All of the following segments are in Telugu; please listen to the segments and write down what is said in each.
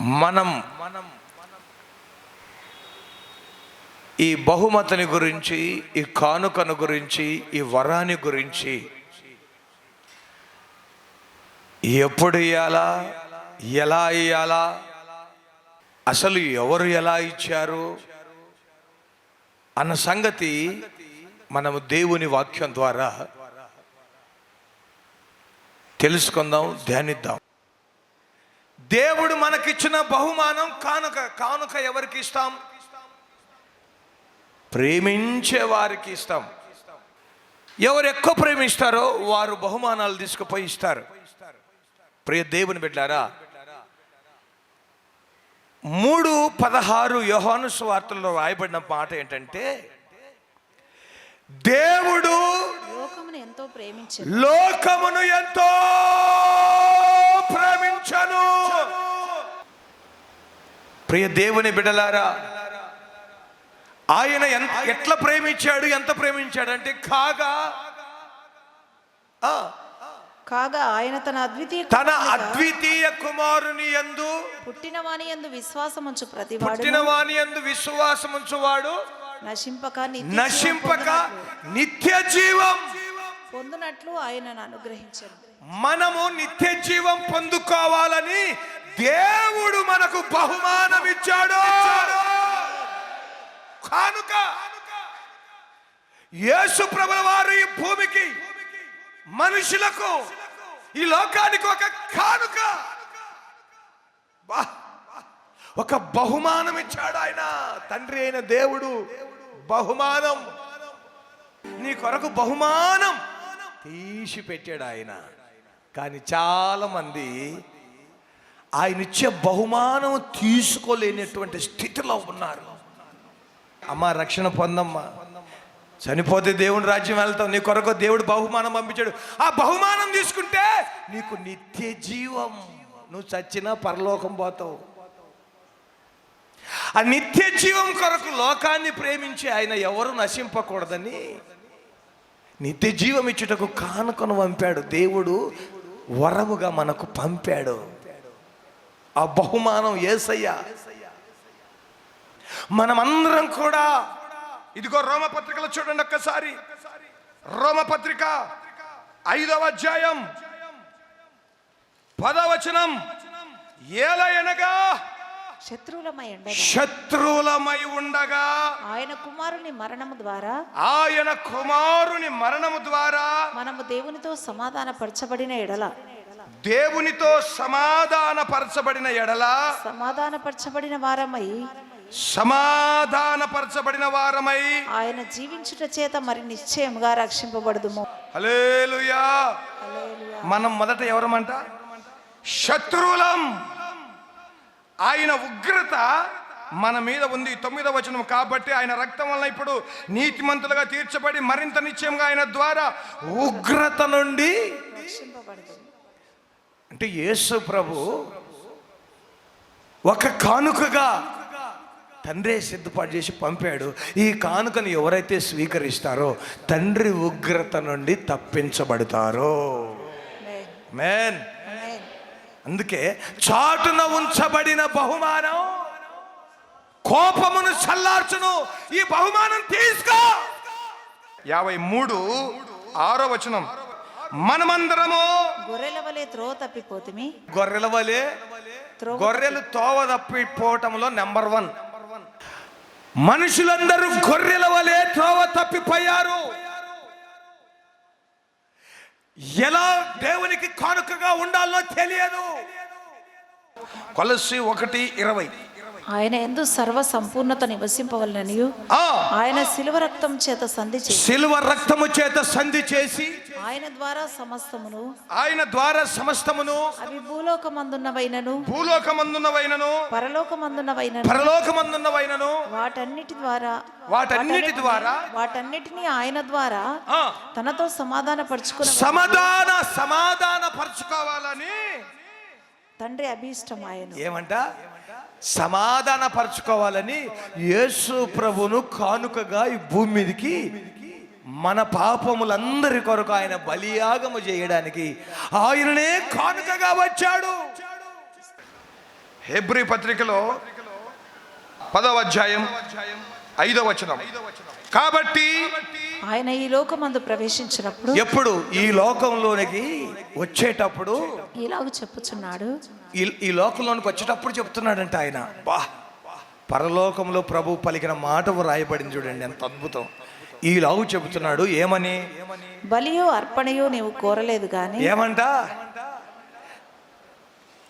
మనం ఈ బహుమతిని గురించి ఈ కానుకను గురించి ఈ వరాని గురించి ఎప్పుడు ఇయ్యాలా? ఎలా ఇయ్యాలా? అసలు ఎవరు ఎలా ఇచ్చారు? అన్న సంగతి మనము దేవుని వాక్యం ద్వారా తెలుసుకుందాం ధ్యానిద్దాం. దేవుడు మనకిచ్చిన బహుమానం కానుక కానుక ఎవరికి ఇస్తాం? ప్రేమించే వారికి ఇస్తాం. ఎవరు ఎక్కువ ప్రేమిస్తారో వారు బహుమానాలు తీసుకుపోయి ఇస్తారు. ప్రియ దేవుని బిడ్డారా మూడు పదహారు యోహాను స్వార్తల్లో రాయబడిన మాట ఏంటంటే దేవుడు లోకమును ఎంతో ప్రేమించి లోకమును ఎంతో ప్రియ దేవుని బిడలారా ఆయన ఎంత ఎట్లా ప్రేమించాడు ఎంత ప్రేమించాడు అంటే కాగా ఆ, కాగా ఆయన తన అద్వితీయ తన అద్వితీయ కుమారుని యందు పుట్టిన వాని యందు విశ్వాసముంచు ప్రతివాడు పుట్టిన వాని యందు విశ్వాసముంచువాడు నశింపక నశింపక పొందునట్లు- నిత్య జీవం పొందునట్లు ఆయనను అనుగ్రహించను. మనము నిత్య జీవం పొందుకోవాలని దేవుడు మనకు బహుమానం ఇచ్చాడు కానుక యేసు ప్రభుల వారు ఈ భూమికి మనుషులకు ఈ లోకానికి ఒక కానుక. ఒక బహుమానం ఇచ్చాడు ఆయన. తండ్రి అయిన దేవుడు బహుమానం. నీ కొరకు బహుమానం. తీసి పెట్టాడు ఆయన. కానీ చాలా మంది ఆయన ఇచ్చే బహుమానం తీసుకోలేనటువంటి స్థితిలో ఉన్నారు. అమ్మ రక్షణ పొందమ్మా. చనిపోతే దేవుని రాజ్యం వెళ్తాం నీ కొరకు దేవుడు బహుమానం పంపించాడు. ఆ బహుమానం తీసుకుంటే నీకు నిత్య జీవం. నువ్వు చచ్చినా పరలోకం పోతావు. ఆ నిత్య జీవం కొరకు లోకాన్ని ప్రేమించి ఆయన ఎవరు నశింపకూడదని నిత్య జీవం ఇచ్చుటకు కానుకను పంపాడు. దేవుడు వరముగా మనకు పంపాడు. ఆ బహుమానం ఏసయ్య. మనమందరం కూడా ఇదిగో రోమపత్రికలో చూడండి ఒక్కసారి. రోమపత్రిక ఐదవ అధ్యాయం పదవచనం ఏలయనగా శత్రువులమై ఉండగా. శత్రువులమై ఉండగా ఆయన కుమారుని మరణము ద్వారా ఆయన కుమారుని మరణము ద్వారా మనము దేవునితో సమాధాన పరచబడిన ఎడల. దేవునితో సమాధానపరచబడిన ఎడల సమాధాన పరచబడిన వారమై సమాధానపరచబడిన వారమై ఆయన జీవించుట చేత మరి నిశ్చయముగా రక్షింపబడదుము. హల్లెలూయా. హల్లెలూయా. మనం మొదట ఎవరమంట? శత్రువులం. ఆయన ఉగ్రత మన మీద ఉంది తొమ్మిదవ వచనం కాబట్టి ఆయన రక్తం వలన ఇప్పుడు నీతిమంతులుగా తీర్చబడి మరింత నిశ్చయంగా ఆయన ద్వారా ఉగ్రత నుండి రక్షింపబడదుము. అంటే యేసు ప్రభు ఒక కానుకగా తండ్రే సిద్ధపాటు చేసి పంపాడు. ఈ కానుకను ఎవరైతే స్వీకరిస్తారో తండ్రి ఉగ్రత నుండి తప్పించబడతారో. మేన్ అందుకే చాటున ఉంచబడిన బహుమానం కోపమును చల్లార్చును. ఈ బహుమానం తీసుకో. యాభై మూడు ఆరో వచనం. మనమందరము గొర్రెల వలె త్రోవ తప్పిపోతిమి. గొర్రెల వలె గొర్రెలు తోవ తప్పిపోవటంలో నెంబర్ వన్ మనుషులందరూ గొర్రెల వలె త్రోవ తప్పిపోయారు. ఎలా దేవునికి కానుకగా ఉండాలో తెలియదు. కొలసి ఒకటి ఇరవై. ఆయన ఎందు సర్వ సంపూర్ణత నివసింపవలననియు. ఆ. ఆయన శిలువ రక్తం చేత సంధి చేసి. సిల్వ రక్తము చేత సంధి చేసి. ఆయన ద్వారా సమస్తమును. ఆయన ద్వారా సమస్తమును. అవి భూలోకమందున్నవైనను. భూలోకమందున్నవైనను. పరలోకమందున్నవైనను. పరలోకమందున్నవైనను. వాటన్నిటి ద్వారా. వాటన్నిటి ద్వారా. వాటన్నిటిని ఆయన ద్వారా తనతో సమాధాన పరుచుకున్న సమాధాన సమాధాన పరచుకోవాలని తండ్రి అభీష్టం ఆయన. ఏమంట? సమాధానపరచుకోవాలని యేసు ప్రభును కానుకగా ఈ భూమి మీదకి మన పాపములందరి కొరకు ఆయన బలియాగము చేయడానికి ఆయననే కానుకగా వచ్చాడు. హెబ్రి పత్రికలో పదవ అధ్యాయం ఐదవ వచనం. కాబట్టి ఆయన ఈ లోకమందు ప్రవేశించినప్పుడు ఎప్పుడు? ఈ లోకంలోనికి వచ్చేటప్పుడు ఇలాగ చెప్పుచున్నాడు. ఈ లోకంలోనికి వచ్చేటప్పుడు చెప్తున్నాడంట ఆయన. బా పరలోకంలో ప్రభు పలికిన మాట రాయబడింది చూడండి ఎంత అద్భుతం. ఈ లాగు చెబుతున్నాడు ఏమని? బలియో అర్పణయో నీవు కోరలేదు గాని ఏమంట?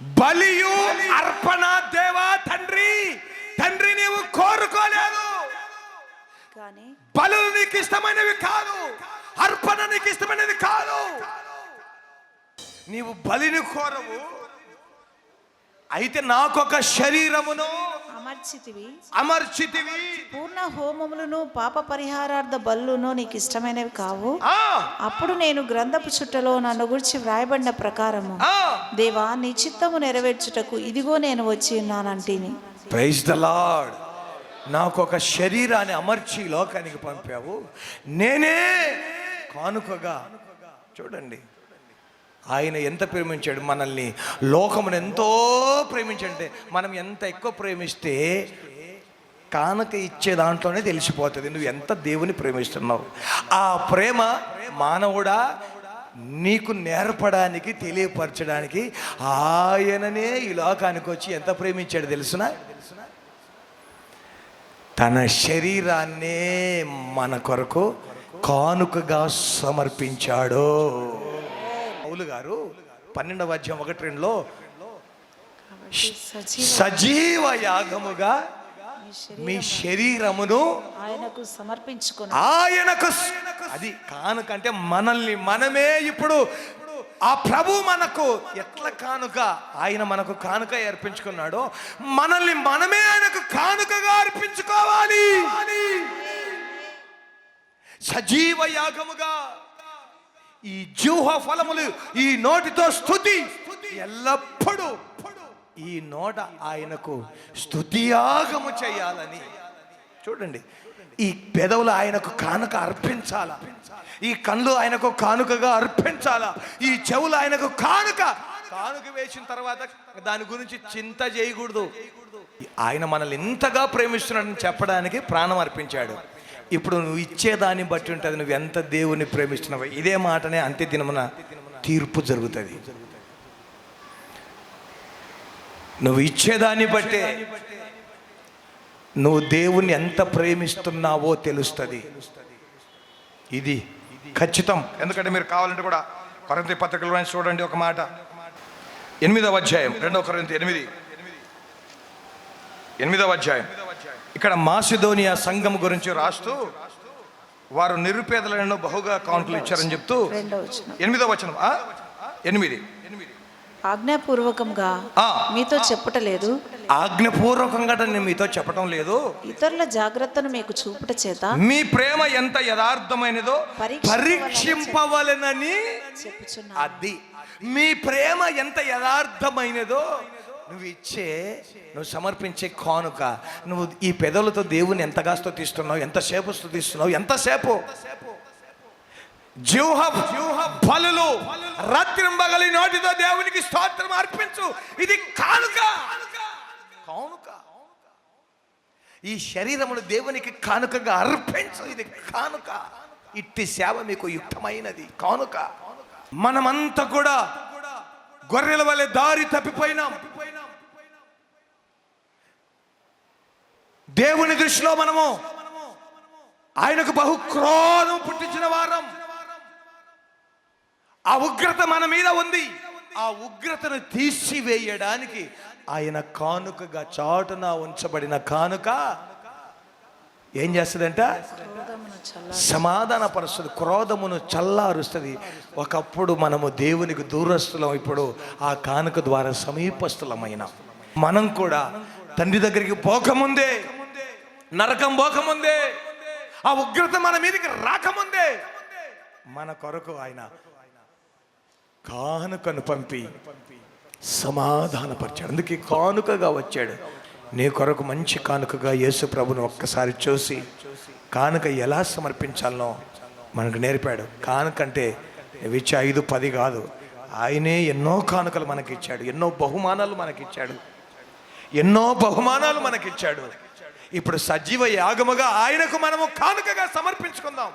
బలియు అర్పణ దేవా తండ్రి తండ్రి నీవు కోరుకోలేదు. కానీ బలులు నీకు ఇష్టమైనవి కాదు. అర్పణ నీకు ఇష్టమైనది కాదు. నీవు బలిని కోరవు. అయితే నాకొక శరీరమును అమర్చితివి. అమర్చితివి. పూర్ణ హోమములను పాప పరిహారార్థ బలును నీకు ఇష్టమైనవి కావు అప్పుడు నేను గ్రంథపు చుట్టలో నన్ను గురించి వ్రాయబడిన ప్రకారము. దేవా నీ చిత్తము నెరవేర్చుటకు ఇదిగో నేను వచ్చి ఉన్నానంటిని. ప్రైజ్ ద లార్డ్ నాకు ఒక శరీరాన్ని అమర్చి లోకానికి పంపావు. నేనే కానుకగా. చూడండి. ఆయన ఎంత ప్రేమించాడు? మనల్ని లోకమును ఎంతో ప్రేమించంటే మనం ఎంత ఎక్కువ ప్రేమిస్తే కానుక ఇచ్చే దాంట్లోనే తెలిసిపోతుంది. నువ్వు ఎంత దేవుని ప్రేమిస్తున్నావు? ఆ ప్రేమ మానవుడా నీకు నేర్పడానికి తెలియపరచడానికి ఆయననే ఈ లోకానికి వచ్చి ఎంత ప్రేమించాడు తెలుసునా? తన శరీరాన్నే మన కొరకు కానుకగా సమర్పించాడు. పౌలు గారు పన్నెండవ అధ్యాయం ఒకటి రెండులో సజీవ యాగముగా మీ శరీరమును ఆయనకు సమర్పించుకుని ఆయనకు అది కానుక అంటే మనల్ని మనమే ఇప్పుడు ఆ ప్రభు మనకు ఎట్లా కానుక ఆయన మనకు కానుక అర్పించుకున్నాడో మనల్ని మనమే ఆయనకు కానుకగా అర్పించుకోవాలి. సజీవ యాగముగా ఈ జూహ ఫలములు ఈ నోటితో స్థుతి ఎల్లప్పుడూ ఈ నోట ఆయనకు స్థుతియాగము చేయాలని చూడండి. ఈ పెదవులు ఆయనకు కానుక అర్పించాలా? ఈ కళ్ళు ఆయనకు కానుకగా అర్పించాలా? ఈ చెవులు ఆయనకు కానుక? కానుక వేసిన తర్వాత దాని గురించి చింత చేయకూడదు. ఆయన మనల్ని ఎంతగా ప్రేమిస్తున్నాడని చెప్పడానికి ప్రాణం అర్పించాడు. ఇప్పుడు నువ్వు ఇచ్చేదాన్ని బట్టి ఉంటుంది. నువ్వు ఎంత దేవుని ప్రేమిస్తున్నావు ఇదే మాటనే అంత్య దినమున తీర్పు జరుగుతుంది. నువ్వు ఇచ్చేదాన్ని బట్టే నువ్వు దేవుణ్ణి ఎంత ప్రేమిస్తున్నావో తెలుస్తుంది. ఇది ఖచ్చితం. ఎందుకంటే మీరు కావాలంటే కూడా కొరంతి పత్రికలో చూడండి ఒక మాట. ఎనిమిదవ అధ్యాయం రెండవ కొరింథీ ఎనిమిది. ఎనిమిదవ అధ్యాయం. ఇక్కడ మాసిదోనియా సంఘం గురించి రాస్తూ వారు నిరుపేదలను బహుగా కౌంట్లు ఇచ్చారని చెప్తూ ఎనిమిదవ వచనం ఆ? ఎనిమిది. ఆజ్ఞాపూర్వకంగా ఆ. మీతో చెప్పుటలేదు? ఆజ్ఞపూర్వకంగా నేను మీతో చెప్పడం లేదు. ఇతరుల జాగ్రత్తను మీకు చూపుట చేత మీ ప్రేమ ఎంత యథార్థమైనదో పరీక్షింపవలనని అది. మీ ప్రేమ ఎంత యథార్థమైనదో నువ్వు ఇచ్చే నువ్వు సమర్పించే కానుక నువ్వు ఈ పెదవులతో దేవుని ఎంతగా స్తుతిస్తున్నావు ఎంతసేపు స్తుతిస్తున్నావు ఎంతసేపు? జ్యూహ జీవహ బలులు రాత్రింబగలి నోటితో దేవునికి స్తోత్రం అర్పించు. ఇది కానుక. కానుక. ఈ శరీరమును దేవునికి కానుకగా అర్పించు. ఇది కానుక. ఇట్టి సేవ మీకు యుక్తమైనది. కానుక. మనమంతా కూడా గొర్రెల వలె దారి తప్పిపోయినాం. దేవుని దృష్టిలో మనము ఆయనకు బహు క్రోధం పుట్టించిన వారం. ఆ ఉగ్రత మన మీద ఉంది. ఆ ఉగ్రతను తీసివేయడానికి ఆయన కానుకగా చాటున ఉంచబడిన కానుక ఏం చేస్తుందంట? సమాధాన పరుస్తుంది క్రోధమును చల్లారుస్తుంది. ఒకప్పుడు మనము దేవునికి దూరస్తులం ఇప్పుడు ఆ కానుక ద్వారా సమీపస్థులమైన. మనం కూడా తండ్రి దగ్గరికి పోకముందే నరకం పోకముందే ఆ ఉగ్రత మన మీదకి రాకముందే మన కొరకు ఆయన కానుకను పంపి సమాధానపరిచాడు. అందుకే కానుకగా వచ్చాడు. నీ కొరకు మంచి కానుకగా యేసు ప్రభును ఒక్కసారి చూసి కానుక ఎలా సమర్పించాలనో మనకు నేర్పాడు. కానుక అంటే ఇచ్చే ఐదు పది కాదు. ఆయనే ఎన్నో కానుకలు మనకి ఇచ్చాడు ఎన్నో బహుమానాలు మనకిచ్చాడు. ఎన్నో బహుమానాలు మనకిచ్చాడు. ఇప్పుడు సజీవ యాగముగా ఆయనకు మనము కానుకగా సమర్పించుకుందాం.